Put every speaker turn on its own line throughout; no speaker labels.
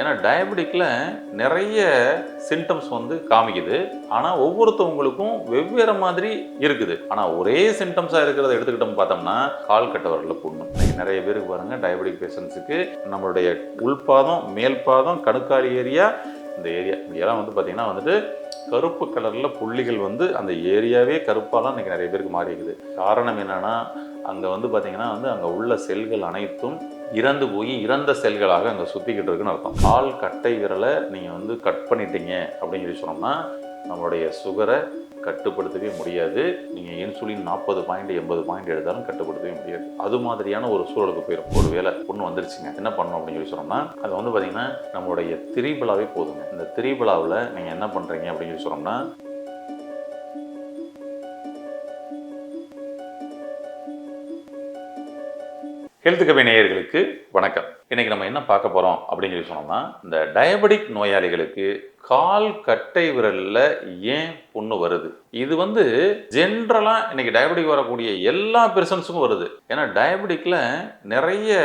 ஏன்னா டயபெட்டிக்கில் நிறைய சிம்டம்ஸ் வந்து காமிக்குது. ஆனால் ஒவ்வொருத்தவங்களுக்கும் வெவ்வேறு மாதிரி இருக்குது. ஆனால் ஒரே சிம்டம்ஸாக இருக்கிறத எடுத்துக்கிட்டோம் பார்த்தோம்னா கால் கட்டவரில் வரல புண்ணு. நிறைய பேருக்கு பாருங்கள் டயபெட்டிக் பேஷண்ட்ஸுக்கு நம்மளுடைய உள்பாதம் மேல் பாதம் கணுக்காலி ஏரியா இந்த ஏரியா இதெல்லாம் வந்து பார்த்திங்கன்னா வந்துட்டு கருப்பு கலரில் புள்ளிகள் வந்து அந்த ஏரியாவே கருப்பாலாம் இன்னைக்கு நிறைய பேருக்கு மாறி இருக்குது காரணம் என்னென்னா அங்கே வந்து பார்த்திங்கன்னா வந்து அங்கே உள்ள செல்கள் அனைத்தும் இறந்து போய் இறந்த செல்களாக அங்கே சுற்றிக்கிட்டு இருக்குன்னு அர்த்தம். கால் கட்டை விரலை நீங்கள் வந்து கட் பண்ணிட்டீங்க அப்படின்னு சொல்லி சொன்னோம்னா நம்மளுடைய சுகரை கட்டுப்படுத்தவே முடியாது. நீங்கள் இன்சுலின் நாற்பது பாயிண்ட் எண்பது பாயிண்ட் எடுத்தாலும் கட்டுப்படுத்தவே முடியாது. அது மாதிரியான ஒரு சூழலுக்கு போயிடும் ஒரு வேளை ஒன்று வந்துருச்சுங்க. என்ன பண்ணணும் அப்படின்னு சொல்லி சொன்னோம்னா அது வந்து பார்த்தீங்கன்னா நம்மளுடைய திரிபலாவே போதுங்க. இந்த திரிபலாவில் நீங்கள் என்ன பண்ணுறீங்க அப்படின்னு சொல்லி சொன்னோம்னா ஹெல்த் கபி நேயர்களுக்கு வணக்கம். இன்றைக்கி நம்ம என்ன பார்க்க போகிறோம் அப்படின்னு சொல்லி சொன்னோம்னா இந்த டயபெட்டிக் நோயாளிகளுக்கு கால் கட்டை விரலில் ஏன் புண்ணு வருது? இது வந்து ஜென்ரலாக இன்னைக்கு டயபெட்டிக் வரக்கூடிய எல்லா பெர்சன்ஸுக்கும் வருது. ஏன்னா டயபெட்டிக்ல நிறைய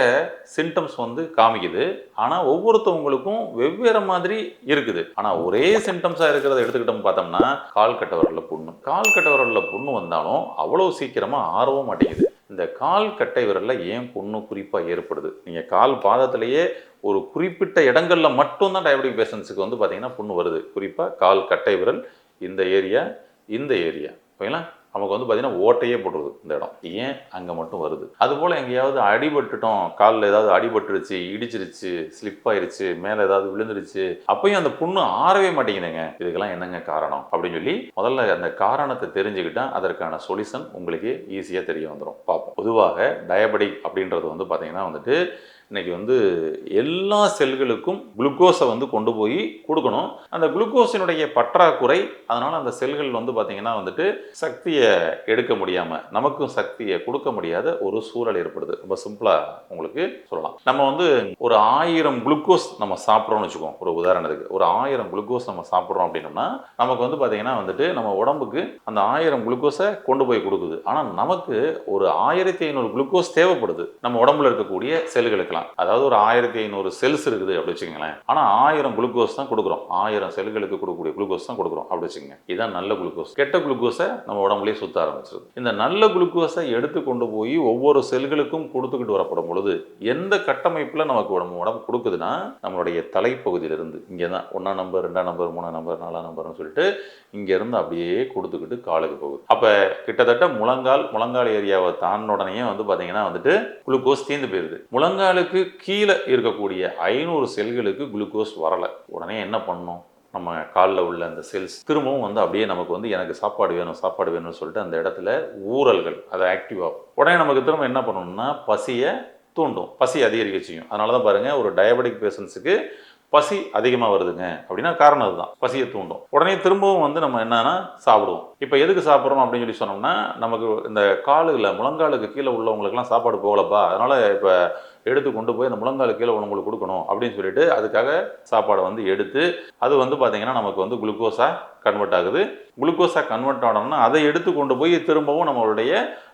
சிம்டம்ஸ் வந்து காமிக்குது. ஆனால் ஒவ்வொருத்தவங்களுக்கும் வெவ்வேறு மாதிரி இருக்குது. ஆனால் ஒரே சிம்டம்ஸாக இருக்கிறத எடுத்துக்கிட்டோம் பார்த்தோம்னா கால் கட்ட விரலில் புண்ணு. கால் கட்டை விரலில் புண்ணு வந்தாலும் அவ்வளோ சீக்கிரமாக ஆர்வம் மாட்டேங்குது. இந்த கால் கட்டை விரலில் ஏன் புண்ணு குறிப்பாக ஏற்படுது? நீங்கள் கால் பாதத்திலேயே ஒரு குறிப்பிட்ட இடங்களில் மட்டும்தான் டயபெட்டிக் பேஷண்ட்ஸுக்கு வந்து பார்த்திங்கன்னா புண்ணு வருது. குறிப்பாக கால் கட்டை விரல் இந்த ஏரியா இந்த ஏரியா ஓகேங்களா? நமக்கு வந்து பார்த்தீங்கன்னா ஓட்டையே போட்டுருது இந்த இடம். ஏன் அங்கே மட்டும் வருது? அதுபோல் எங்கேயாவது அடிபட்டுட்டோம். காலில் ஏதாவது அடிபட்டுருச்சு இடிச்சிருச்சு ஸ்லிப் ஆயிருச்சு மேலே ஏதாவது விழுந்துருச்சு அப்பயும் அந்த புண்ணு ஆறவே மாட்டேங்குதுங்க. இதுக்கெல்லாம் என்னங்க காரணம்? அப்படின்னு சொல்லி முதல்ல அந்த காரணத்தை தெரிஞ்சுக்கிட்டால் அதற்கான சொல்யூஷன் உங்களுக்கு ஈஸியாக தெரிய வந்துடும் பார்ப்போம். பொதுவாக டயபெட்டிக் அப்படின்றது வந்து பார்த்தீங்கன்னா வந்துட்டு இன்னைக்கு வந்து எல்லா செல்களுக்கும் குளுக்கோஸை வந்து கொண்டு போய் கொடுக்கணும். அந்த குளுக்கோஸினுடைய பற்றாக்குறை அதனால் அந்த செல்கள் வந்து பார்த்திங்கன்னா வந்துட்டு சக்தியை எடுக்க முடியாமல் நமக்கும் சக்தியை கொடுக்க முடியாத ஒரு சூழல் ஏற்படுது. ரொம்ப சிம்பிளாக உங்களுக்கு சொல்லலாம். நம்ம வந்து ஒரு ஆயிரம் குளுக்கோஸ் நம்ம சாப்பிட்றோம்னு வச்சுக்கோம் ஒரு உதாரணத்துக்கு ஒரு ஆயிரம் குளுக்கோஸ் நம்ம சாப்பிட்றோம் அப்படின்னோம்னா நமக்கு வந்து பார்த்திங்கன்னா வந்துட்டு நம்ம உடம்புக்கு அந்த ஆயிரம் குளுக்கோஸை கொண்டு போய் கொடுக்குது. ஆனால் நமக்கு ஒரு ஆயிரத்தி ஐநூறு குளுக்கோஸ் தேவைப்படுது. நம்ம உடம்புல இருக்கக்கூடிய செல்களுக்கெல்லாம். அதாவது ஒரு ஆயிரத்தி ஐநூறு செல்ஸ் இருக்குது அப்படி வச்சுக்கோங்களேன். ஆனால் ஆயிரம் குளுக்கோஸ் தான் கொடுக்குறோம். ஆயிரம் செல்களுக்கு கொடுக்கக்கூடிய குளுக்கோஸ் தான் கொடுக்குறோம் அப்படி வச்சுக்கோங்க. இதுதான் நல்ல குளுக்கோஸ் கெட்ட குளுக்கோஸை நம்ம உடம்புலேயே சுத்த ஆரம்பிச்சிருது இந்த நல்ல குளுக்கோஸை எடுத்து கொண்டு போய் ஒவ்வொரு செல்களுக்கும் கொடுத்துக்கிட்டு வரப்படும் பொழுது எந்த கட்டமைப்பில் நமக்கு உடம்பு உடம்பு கொடுக்குதுன்னா நம்மளுடைய தலைப்பகுதியிலிருந்து இங்கே தான் ஒன்றாம் நம்பர் ரெண்டாம் நம்பர் மூணாம் நம்பர் நாலாம் நம்பர்னு சொல்லிட்டு இங்கேருந்து அப்படியே கொடுத்துக்கிட்டு காலுக்கு போகுது. அப்போ கிட்டத்தட்ட முழங்கால் முழங்கால் ஏரியாவை தாண்டின உடனே வந்து பார்த்தீங்கன்னா வந்துட்டு குளுக்கோஸ் தீர்ந்து போயிருது. முழங்காலுக்கு கீழே இருக்கக்கூடிய ஐநூறு செல்களுக்கு குளுக்கோஸ் வரலை. உடனே என்ன பண்ணணும்? நம்ம காலில் உள்ள அந்த செல்ஸ் திரும்பவும் வந்து அப்படியே நமக்கு வந்து எனக்கு சாப்பாடு வேணும் சாப்பாடு வேணும்னு சொல்லிட்டு அந்த இடத்துல ஊறல்கள் அது ஆக்டிவ் ஆகும். உடனே நமக்கு திரும்ப என்ன பண்ணணும்னா பசியை தூண்டும். பசி அதிகரிக்க செய்யும் அதனால தான் பாருங்கள் ஒரு டயபெட்டிக் பேஷண்ட்ஸுக்கு பசி அதிகமாக வருதுங்க. அப்படின்னா காரணம் அதுதான். பசியை தூண்டும். உடனே திரும்பவும் வந்து நம்ம என்னன்னா சாப்பிடுவோம். இப்போ எதுக்கு சாப்பிட்றோம் அப்படின்னு சொல்லி சொன்னோம்னா நமக்கு இந்த காலுல முழங்காலுக்கு கீழே உள்ளவங்களுக்குலாம் சாப்பாடு போகலப்பா. அதனால் இப்போ எடுத்து கொண்டு போய் அந்த முழங்கால் கீழே உங்களுக்கு கொடுக்கணும் அப்படின்னு சொல்லிட்டு அதுக்காக சாப்பாடை வந்து எடுத்து அது வந்து பார்த்திங்கன்னா நமக்கு வந்து குளுக்கோஸாக கன்வெர்ட் ஆகுது. குளுக்கோஸாக கன்வெர்ட் ஆனோம்னா அதை எடுத்து கொண்டு போய் திரும்பவும் நம்மளுடைய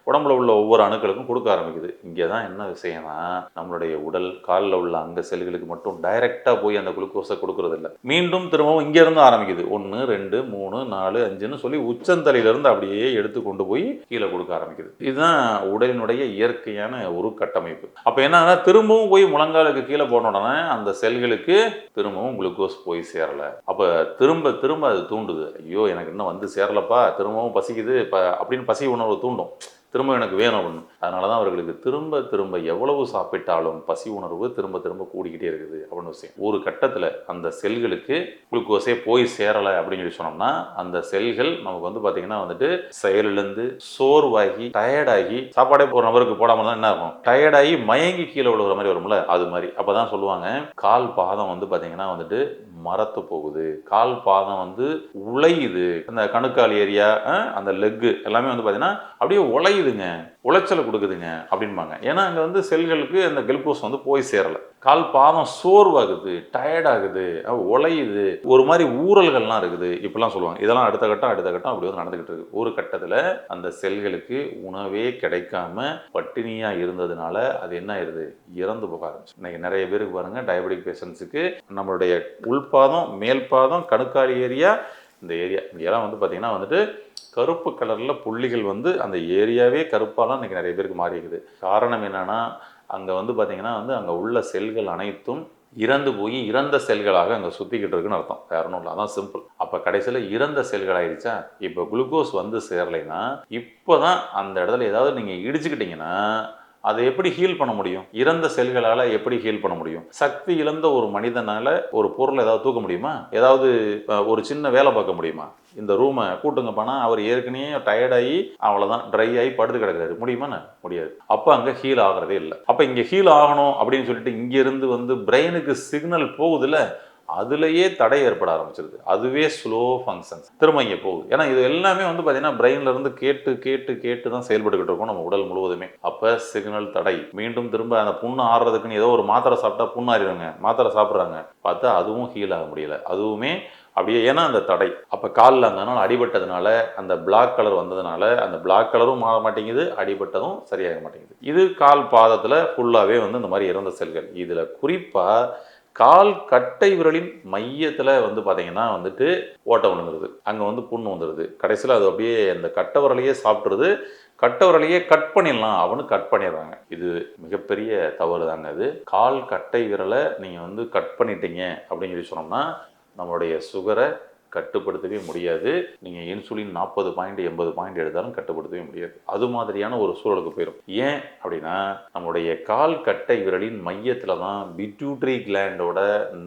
உடம்புல உள்ள ஒவ்வொரு அணுக்களுக்கும் கொடுக்க ஆரம்பிக்குது. இங்கே தான் என்ன விஷயம்னா நம்மளுடைய உடல் காலில் உள்ள அங்க செல்களுக்கு மட்டும் டைரெக்டாக போய் அந்த குளுக்கோஸை கொடுக்கறதில்ல. மீண்டும் திரும்பவும் இங்கேருந்து ஆரம்பிக்குது. ஒன்று ரெண்டு மூணு நாலு அஞ்சுன்னு சொல்லி உச்சந்தலையிலேருந்து அப்படியே எடுத்து கொண்டு போய் கீழே கொடுக்க ஆரம்பிக்குது. இதுதான் உடலினுடைய இயற்கையான ஒரு கட்டமைப்பு அப்போ என்னன்னா திரும்பவும் போய் முழங்காலுக்கு கீழே போன உடனே அந்த செல்களுக்கு திரும்பவும் குளுக்கோஸ் போய் சேரலை. அப்போ திரும்ப திரும்ப அது தூண்டுது. ஐயோ எனக்கு இன்னும் வந்து சேரலப்பா திரும்பவும் பசிக்குது இப்போ அப்படின்னு பசி உணர்வு தூண்டும். திரும்ப எனக்கு வேணும் அப்படின்னு. அதனால தான் அவர்களுக்கு திரும்ப திரும்ப எவ்வளவு சாப்பிட்டாலும் பசி உணர்வு திரும்ப திரும்ப கூடிக்கிட்டே இருக்குது அப்படின்னு விஷயம் ஒரு கட்டத்தில் அந்த செல்களுக்கு குளுக்கோஸே போய் சேரலை அப்படின்னு சொல்லி சொன்னோம்னா அந்த செல்கள் நமக்கு வந்து பார்த்தீங்கன்னா வந்துட்டு செயலிழந்து சோர்வாகி டயர்டாகி சாப்பாடே ஒரு நபருக்கு போடாமல் தான் என்ன இருக்கும் டயர்டாகி மயங்கி கீழே விழுகிற மாதிரி வரும்ல? அது மாதிரி. அப்போ தான் சொல்லுவாங்க கால் பாதம் வந்து பார்த்தீங்கன்னா வந்துட்டு மரத்து போகுது. கால் பாதம் வந்து உழையுது அந்த கணுக்கால் ஏரியா அந்த லெக்கு எல்லாமே வந்து பார்த்தீங்கன்னா அப்படியே உழையுது குறையுதுங்க உளைச்சலை கொடுக்குதுங்க அப்படின்பாங்க ஏன்னா அங்கே வந்து செல்களுக்கு அந்த குளுக்கோஸ் வந்து போய் சேரலை. கால் பாதம் சோர்வாகுது டயர்டாகுது உழையுது. ஒரு மாதிரி ஊறல்கள்லாம் இருக்குது இப்படிலாம் சொல்லுவாங்க. இதெல்லாம் அடுத்த கட்டம் அடுத்த கட்டம் அப்படி வந்து நடந்துகிட்டு இருக்கு. ஒரு கட்டத்தில் அந்த செல்களுக்கு உணவே கிடைக்காம பட்டினியாக இருந்ததுனால அது என்ன ஆயிடுது இறந்து போக ஆரம்பிச்சு. இன்னைக்கு நிறைய பேருக்கு பாருங்க டயபெட்டிக் பேஷண்ட்ஸுக்கு நம்மளுடைய உள்பாதம் மேல் பாதம் கணுக்காலி ஏரியா இந்த ஏரியா இங்கெல்லாம் வந்து பார்த்தீங்கன்னா வந்துட்டு கருப்பு கலரில் புள்ளிகள் வந்து அந்த ஏரியாவே கருப்பாலாம் இன்றைக்கி நிறைய பேருக்கு மாறிக்குது காரணம் என்னன்னா அங்கே வந்து பார்த்திங்கன்னா வந்து அங்கே உள்ள செல்கள் அனைத்தும் இறந்து போய் இறந்த செல்களாக அங்கே சுற்றிக்கிட்டு இருக்குன்னு அர்த்தம். வேற ஒன்றும் இல்லை அதான் சிம்பிள் அப்போ கடைசியில் இறந்த செல்கள் ஆயிடுச்சா இப்போ குளுக்கோஸ் வந்து சேரலைன்னா இப்போ தான் அந்த இடத்துல ஏதாவது நீங்கள் இடிச்சுக்கிட்டிங்கன்னா அதை எப்படி ஹீல் பண்ண முடியும்? இறந்த செல்களால் எப்படி ஹீல் பண்ண முடியும்? சக்தி இழந்த ஒரு மனிதனால் ஒரு பொருளை ஏதாவது தூக்க முடியுமா? ஏதாவது ஒரு சின்ன வேலை பார்க்க முடியுமா? இந்த ரூமை கூட்டுங்க போனால் அவர் ஏற்கனவே டயர்டாகி அவ்வளோதான் ட்ரை ஆகி படுத்து கிடக்கிறாரு. முடியுமா முடியாது. அப்போ அங்கே ஹீல் ஆகிறதே இல்லை. அப்போ இங்கே ஹீல் ஆகணும் அப்படின்னு சொல்லிட்டு இங்கேருந்து வந்து பிரெயினுக்கு சிக்னல் போகுதுல அதுலேயே தடை ஏற்பட ஆரம்பிச்சிருது. அதுவே ஸ்லோ ஃபங்க்ஷன்ஸ் திரும்ப இங்கே போகுது. ஏன்னா இது எல்லாமே வந்து பார்த்தீங்கன்னா பிரெயின்ல இருந்து கேட்டு கேட்டு கேட்டு தான் செயல்பட்டுக்கிட்டு இருக்கோம் நம்ம உடல் முழுவதுமே. அப்போ சிக்னல் தடை. மீண்டும் திரும்ப அந்த புண்ணு ஆடுறதுக்குன்னு ஏதோ ஒரு மாத்திரை சாப்பிட்டா புண்ணாறிடுங்க மாத்திரை சாப்பிட்றாங்க. பார்த்தா அதுவும் ஹீல் ஆக முடியல. அதுவுமே அப்படியே ஏன்னா அந்த தடை. அப்போ காலில் அந்த நாள் அடிபட்டதுனால அந்த பிளாக் கலர் வந்ததுனால அந்த பிளாக் கலரும் மாற மாட்டேங்குது அடிபட்டதும் சரியாக மாட்டேங்குது. இது கால் பாதத்தில் ஃபுல்லாகவே வந்து இந்த மாதிரி இறந்த செல்கள். இதில் குறிப்பாக கால் கட்டை விரலின் மையத்தில் வந்து பார்த்தீங்கன்னா வந்துட்டு ஓட்டை விழுந்துருது அங்கே வந்து புண்ணு வந்துடுது கடைசியில் அது அப்படியே அந்த கட்டை விரலையே சாப்பிட்ருது கட்டை விரலையே கட் பண்ணிடலாம். அவனு கட் பண்ணிடுறாங்க. இது மிகப்பெரிய தவறு தாங்க அது. கால் கட்டை விரலை நீங்கள் வந்து கட் பண்ணிட்டீங்க அப்படின்னு சொல்லி சொன்னோம்னா நம்மளுடைய சுகரை கட்டுப்படுத்தவே முடியாது. நீங்கள் இன்சுலின் நாற்பது பாயிண்ட் எண்பது பாயிண்ட் எடுத்தாலும் கட்டுப்படுத்தவே முடியாது. அது மாதிரியான ஒரு சூழலுக்கு போயிடும் ஏன் அப்படின்னா நம்மளுடைய கால் கட்டை விரலின் மையத்தில் தான் பிட்யூட்ரி கிளாண்டோட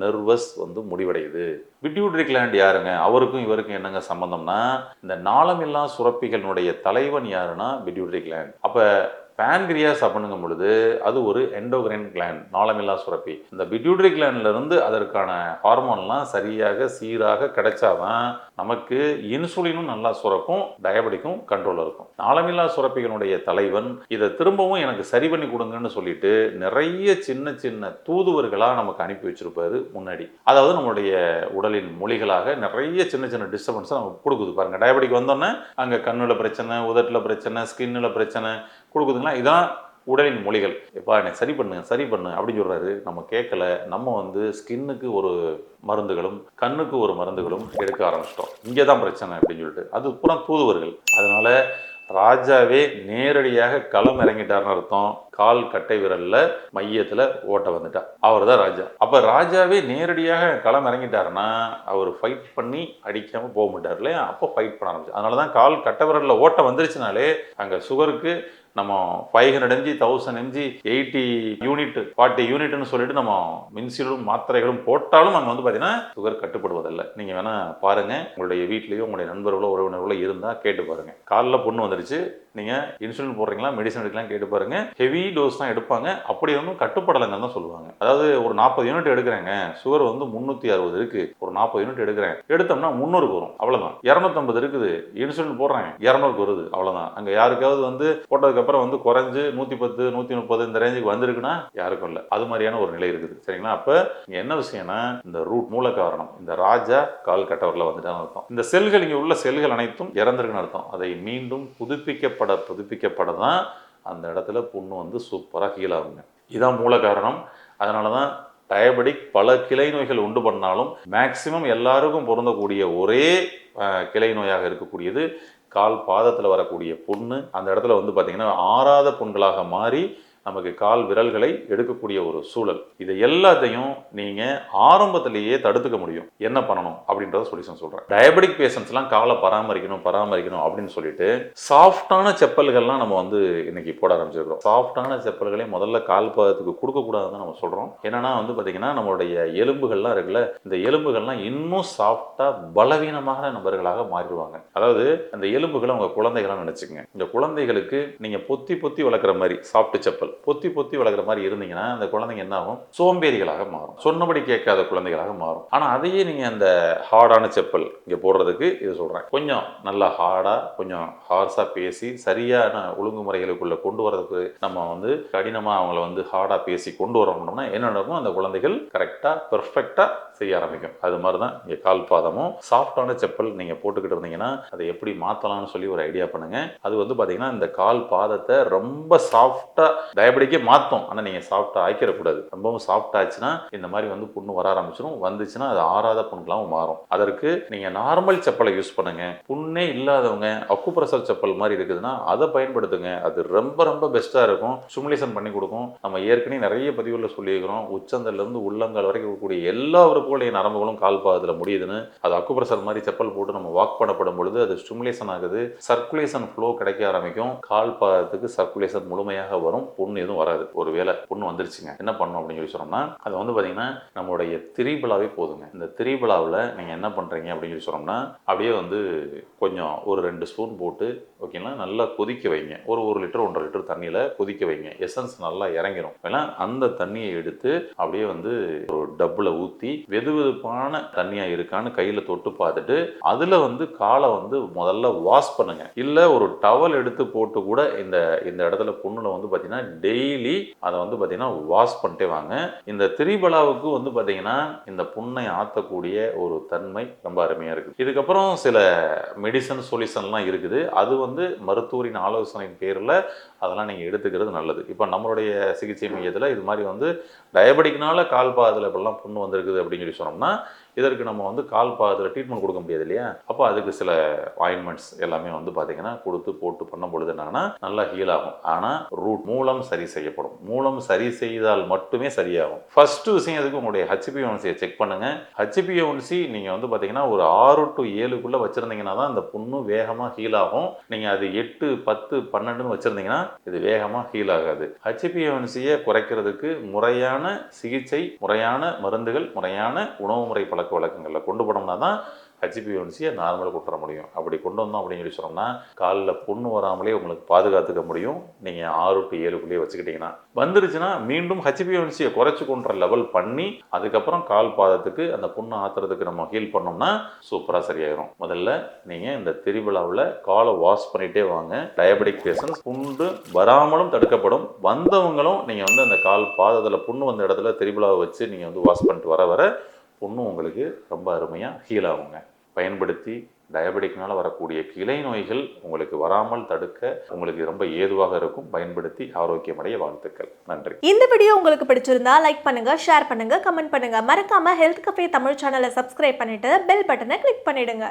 நர்வஸ் வந்து முடிவடையுது. பிட்யூட்ரி கிளாண்ட் யாருங்க? அவருக்கும் இவருக்கும் என்னங்க சம்பந்தம்னா இந்த நாளமில்லா சுரப்பிகளினுடைய தலைவன் யாருன்னா பிட்யூட்ரி கிளாண்ட் அப்போ பேன்கிரியாஸ் அப்படிங்கும் பொழுது அது ஒரு எண்டோகிரைன் கிளான் நாளமில்லா சுரப்பி. இந்த பிட்யூட்ரி கிளான்லேருந்து அதற்கான ஹார்மோன்லாம் சரியாக சீராக கிடைச்சாதான் நமக்கு இன்சுலினும் நல்லா சுரக்கும் டயபெட்டிக்கும் கண்ட்ரோல் இருக்கும். நாளமில்லா சுரப்பிகளுடைய தலைவன் இதை திரும்பவும் எனக்கு சரி பண்ணி கொடுங்கன்னு சொல்லிட்டு நிறைய சின்ன சின்ன தூதுவர்களாக நமக்கு அனுப்பி வச்சிருப்பாரு முன்னாடி. அதாவது நம்மளுடைய உடலின் மொழிகளாக நிறைய சின்ன சின்ன டிஸ்டர்பன்ஸை நமக்கு கொடுக்குது. பாருங்க டயபெட்டிக் வந்தோன்னே அங்கே கண்ணில் பிரச்சனை உதட்டில் பிரச்சனை ஸ்கின்னில் பிரச்சனை கொடுக்குதுங்களா இதான் உடலின் மொழிகள். இப்போ எனக்கு சரி பண்ணு சரி பண்ணு அப்படின்னு சொல்கிறாரு நம்ம கேட்கல. நம்ம வந்து ஸ்கின்னுக்கு ஒரு மருந்துகளும் கண்ணுக்கு ஒரு மருந்துகளும் எடுக்க ஆரம்பிச்சிட்டோம். இங்கே தான் பிரச்சனை அப்படின்னு சொல்லிட்டு. அது பூரா தூதுவர்கள். அதனால் ராஜாவே நேரடியாக களம் இறங்கிட்டார்னு அர்த்தம். கால் கட்டை விரல்ல மையத்துல ஓட்ட வந்துட்டா. அவர் தான் ராஜா. அப்ப ராஜாவே நேரடியாக களம் இறங்கிட்டாருன்னா அவர் ஃபைட் பண்ணி அடிக்காம போக மாட்டார் இல்லையா? அப்போ ஃபைட் பண்ண ஆரம்பிச்சு அதனால தான் கால் கட்டை விரல்ல ஓட்ட வந்துருச்சுனாலே அங்க சுகருக்கு நம்ம five hundred mg thousand mg eighty unit forty யூனிட்னு சொல்லிட்டு நம்ம மின்சீலும் மாத்திரைகளும் போட்டாலும் அங்கே வந்து பார்த்தீங்கன்னா சுகர் கட்டுப்படுவதில்லை. நீங்கள் வேணா பாருங்கள் உங்களுடைய வீட்லேயோ உங்களுடைய நண்பர்களோ உறவினர்களோ இருந்தால் கேட்டு பாருங்கள் காலைல பொண்ணு வந்துடுச்சு நீங்கள் இன்சுலின் போடுறீங்களா மெடிசன் எடுக்கலாம் கேட்டு பாருங்க. ஹெவி டோஸ் தான் எடுப்பாங்க. அப்படி ஒன்றும் கட்டுப்படலைங்கன்னு தான் சொல்லுவாங்க. அதாவது ஒரு நாற்பது யூனிட் எடுக்கிறேங்க. சுகர் வந்து முந்நூற்றி அறுபது இருக்கு. ஒரு நாற்பது யூனிட் எடுக்கிறேன். எடுத்தோம்னா முந்நூறுக்கு வரும். அவ்வளோதான் இரநூத்தம்பது இருக்குது. இன்சுலின் போடுறேன். இரநூறுக்கு வருது. அவ்வளோதான் அங்கே யாருக்காவது வந்து போட்டதுக்கப்புறம் வந்து குறைஞ்சு நூற்றி பத்து நூற்றி முப்பது இந்த ரேஞ்சுக்கு வந்திருக்குன்னா யாருக்கும் இல்லை. அது மாதிரியான ஒரு நிலை இருக்குது. சரிங்களா? அப்போ இங்கே என்ன விஷயம்னா இந்த ரூட் மூல காரணம். இந்த ராஜா கால் கட்டவரில் வந்துட்டான்னு அர்த்தம். இந்த செல்கள் இங்கே உள்ள செல்கள் அனைத்தும் இறந்திருக்குன்னு அர்த்தம். அதை மீண்டும் புதுப்பிக்க புதுப்பிக்கப்பட புதுப்பிக்கப்பட தான் அந்த இடத்துல புண்ணு வந்து சூப்பராக ஹீல் ஆகுங்க இதான் மூல காரணம். அதனால தான் டயபெட்டிக் பல கிளை நோய்கள் உண்டு பண்ணாலும் மேக்சிமம் எல்லாருக்கும் பொருந்தக்கூடிய ஒரே கிளை நோயாக இருக்கக்கூடியது கால் பாதத்தில் வரக்கூடிய புண்ணு. அந்த இடத்துல வந்து பார்த்திங்கன்னா ஆறாத புண்களாக மாறி நமக்கு கால் விரல்களை எடுக்கக்கூடிய ஒரு சூழல். இது எல்லாத்தையும் நீங்கள் ஆரம்பத்திலேயே தடுத்துக்க முடியும். என்ன பண்ணணும்? அப்படின்றத சொல்யூஷன் சொல்கிறேன் டயபெட்டிக் பேஷண்ட்ஸ்லாம் காலை பராமரிக்கணும் பராமரிக்கணும் அப்படின்னு சொல்லிட்டு சாஃப்டான செப்பல்கள்லாம் நம்ம வந்து இன்னைக்கு போட ஆரம்பிச்சிருக்கிறோம். சாஃப்டான செப்பல்களை முதல்ல கால் பாதத்துக்கு கொடுக்கக்கூடாதுன்னு நம்ம சொல்கிறோம் என்னன்னா வந்து பார்த்தீங்கன்னா நம்மளுடைய எலும்புகள்லாம் இருக்குல்ல இந்த எலும்புகள்லாம் இன்னும் சாஃப்டாக பலவீனமான நபர்களாக மாறிடுவாங்க. அதாவது அந்த எலும்புகளை அவங்க குழந்தைகளெ நினச்சிங்க இந்த குழந்தைகளுக்கு நீங்கள் பொத்தி பொத்தி வளர்க்குற மாதிரி சாஃப்ட் செப்பல். பொத்தி பொத்தி வளர்க்குற மாதிரி இருந்தீங்கன்னா அந்த குழந்தைங்க என்ன ஆகும் சோம்பேறிகளாக மாறும். சொன்னபடி கேட்காத குழந்தைகளாக மாறும். ஆனால் அதையே நீங்கள் அந்த ஹார்டான செப்பல் இங்கே போடுறதுக்கு இது சொல்கிறேன் கொஞ்சம் நல்லா ஹார்டாக கொஞ்சம் ஹார்ஸாக பேசி சரியான ஒழுங்குமுறைகளுக்குள்ளே கொண்டு வரதுக்கு நம்ம வந்து கடினமாக அவங்கள வந்து ஹார்டாக பேசி கொண்டு வரணும்னா என்ன நடக்கும்? அந்த குழந்தைகள் கரெக்டாக பெர்ஃபெக்டாக செய்ய ஆரம்பிக்கும். அது மாதிரி தான் இங்கே கால் பாதமும். சாஃப்டான செப்பல் நீங்கள் போட்டுக்கிட்டு இருந்தீங்கன்னா அதை எப்படி மாற்றலாம்னு சொல்லி ஒரு ஐடியா பண்ணுங்கள் அது வந்து பார்த்தீங்கன்னா இந்த கால் பாதத்தை ரொம்ப சாஃப்டாக டயபெட்டிக்கே மாற்றும் ஆனால் நீங்கள் சாஃப்டாக ஆக்கிடக்கூடாது ரொம்பவும் சாஃப்ட் ஆச்சுன்னா இந்த மாதிரி வந்து புண்ணு வர ஆரம்பிச்சிடும் வந்துச்சுன்னா அது ஆறாத புண்ணுக்கெல்லாம் மாறும். அதற்கு நீங்கள் நார்மல் செப்பலை யூஸ் பண்ணுங்க. புண்ணே இல்லாதவங்க அக்குப்ரெஷர் செப்பல் மாதிரி இருக்குதுன்னா அதை பயன்படுத்துங்க. அது ரொம்ப ரொம்ப பெஸ்ட்டாக இருக்கும். ஸ்டிமுலேஷன் பண்ணி கொடுக்கும். நம்ம ஏற்கனவே நிறைய பதிவுகளில் சொல்லியிருக்கிறோம். உச்சந்தலேருந்து உள்ளங்கால் வரைக்கும் இருக்கக்கூடிய எல்லா உறுப்புகளையும் நரம்புகளும் கால் பாதத்தில் முடியுதுன்னு அது அக்குப்ரெஷர் மாதிரி செப்பல் போட்டு நம்ம வாக் பண்ணப்படும் பொழுது அது ஸ்டிமுலேஷன் ஆகுது. சர்க்குலேஷன் ஃப்ளோ கிடைக்க ஆரம்பிக்கும். கால் பாதத்துக்கு சர்க்குலேஷன் முழுமையாக வரும். புண்ணு எதுவும் வராது. ஒரு வேலை புண்ணு வந்துருச்சுங்க. என்ன பண்ணணும் அப்படின்னு சொல்லி சொன்னோம்னா அது வந்து பார்த்தீங்கன்னா நம்மளுடைய திரிபலாவே போதுங்க. இந்த திரிபலாவில் நீங்கள் என்ன பண்ணுறீங்க அப்படின்னு சொல்லி சொன்னோம்னா அப்படியே வந்து கொஞ்சம் ஒரு ரெண்டு ஸ்பூன் போட்டு ஓகேங்களா நல்லா கொதிக்க வைங்க. ஒரு ஒரு லிட்டர் ஒன்றரை லிட்டர் தண்ணியில் கொதிக்க வைங்க. எசன்ஸ் நல்லா இறங்கிடும் ஏன்னா அந்த தண்ணியை எடுத்து அப்படியே வந்து ஒரு டப்பில் ஊற்றி வெது வெதுப்பான தண்ணியாக இருக்கான்னு கையில் தொட்டு பார்த்துட்டு அதில் வந்து காலை வந்து முதல்ல வாஷ் பண்ணுங்க. இல்லை ஒரு டவல் எடுத்து போட்டு கூட இந்த இந்த இடத்துல புண்ணுல வந்து பார்த்தீங்கன்னா டெய்லி அதை வந்து பார்த்தீங்கன்னா வாஷ் பண்ணிட்டே வாங்க. இந்த திரிபலாவுக்கு வந்து பார்த்தீங்கன்னா இந்த புண்ணை ஆற்றக்கூடிய ஒரு தன்மை ரொம்ப அருமையாக இருக்குது இதுக்கப்புறம் சில மெடிசன் சொல்யூஷன்லாம் இருக்குது. அது வந்து மருத்துவரின் ஆலோசனையின் பேரில் அதெல்லாம் நீங்கள் எடுத்துக்கிறது நல்லது. இப்போ நம்மளுடைய சிகிச்சை மையத்தில் இது மாதிரி வந்து டயபெட்டிக்னால கால் பாதத்தில் இப்படிலாம் புண்ணு வந்திருக்குது அப்படின்னு சொல்லி சொன்னோம்னா இதற்கு நம்ம வந்து கால் பாதத்தில் ட்ரீட்மெண்ட் கொடுக்க முடியாது இல்லையா? அப்போ அதுக்கு சில ஆயின்மெண்ட்ஸ் எல்லாமே வந்து பார்த்தீங்கன்னா கொடுத்து போட்டு பண்ணும் பொழுது என்னன்னா நல்லா ஹீல் ஆகும். ஆனால் ரூட் மூலம் சரி செய்யப்படும். மூலம் சரி செய்தால் மட்டுமே சரியாகும். ஃபர்ஸ்ட் விஷயம் எதுக்கு? உங்களுடைய ஹெச்பிஒன்சியை செக் பண்ணுங்க. ஹெச்பிஒன்சி நீங்கள் வந்து பார்த்தீங்கன்னா ஒரு ஆறு டு ஏழுக்குள்ளே வச்சுருந்தீங்கன்னா தான் அந்த புண்ணு வேகமாக ஹீல் ஆகும். நீங்கள் அது எட்டு பத்து பன்னெண்டுன்னு வச்சுருந்தீங்கன்னா இது வேகமாக ஹீல் ஆகாது. ஹெச்பிஒன்சியை குறைக்கிறதுக்கு முறையான சிகிச்சை முறையான மருந்துகள் முறையான உணவு முறை பழக்க வழக்கங்களில் கொண்டு போனோம்னா தான் ஹெச்பிஒன்சியை நார்மலாக கொண்டு வர முடியும். அப்படி கொண்டு வந்தோம் அப்படின்னு சொல்லி சொன்னோம்னா காலில் புண்ணு வராமலே உங்களுக்கு பாதுகாத்துக்க முடியும். நீங்கள் ஆறு டு ஏழுக்குள்ளேயே வச்சுக்கிட்டீங்கன்னா. வந்துருச்சுன்னா மீண்டும் ஹெச்பிஒன்சியை குறைச்சி கொண்டுற லெவல் பண்ணி அதுக்கப்புறம் கால் பாதத்துக்கு அந்த புண்ணு ஆத்துறதுக்கு நம்ம ஹீல் பண்ணோம்னா சூப்பராக சரியாயிரும். முதல்ல நீங்கள் இந்த திருவிழாவில் காலை வாஷ் பண்ணிகிட்டே வாங்க. டயபெட்டிக் பேஷன்ஸ் புண்டு வராமலும் தடுக்கப்படும். வந்தவங்களும் நீங்கள் வந்து அந்த கால் பாதத்தில் புண்ணு வந்த இடத்துல திருவிழாவை வச்சு நீங்கள் வந்து வாஷ் பண்ணிட்டு வர வர ஒன்றும் உங்களுக்கு ரொம்ப அருமையாக ஹீல் ஆகுங்க. பயன்படுத்தி டயபெட்டிக்னால் வரக்கூடிய கிளை நோய்கள் உங்களுக்கு வராமல் தடுக்க உங்களுக்கு ரொம்ப ஏதுவாக இருக்கும். பயன்படுத்தி ஆரோக்கியமடைய வாழ்த்துக்கள். நன்றி.
இந்த வீடியோ உங்களுக்கு பிடிச்சிருந்தா லைக் பண்ணுங்க ஷேர் பண்ணுங்க கமெண்ட் பண்ணுங்க. மறக்காம ஹெல்த் கஃபே தமிழ் சேனலை சப்ஸ்கிரைப் பண்ணிட்டு பெல் பட்டனை கிளிக் பண்ணிடுங்க.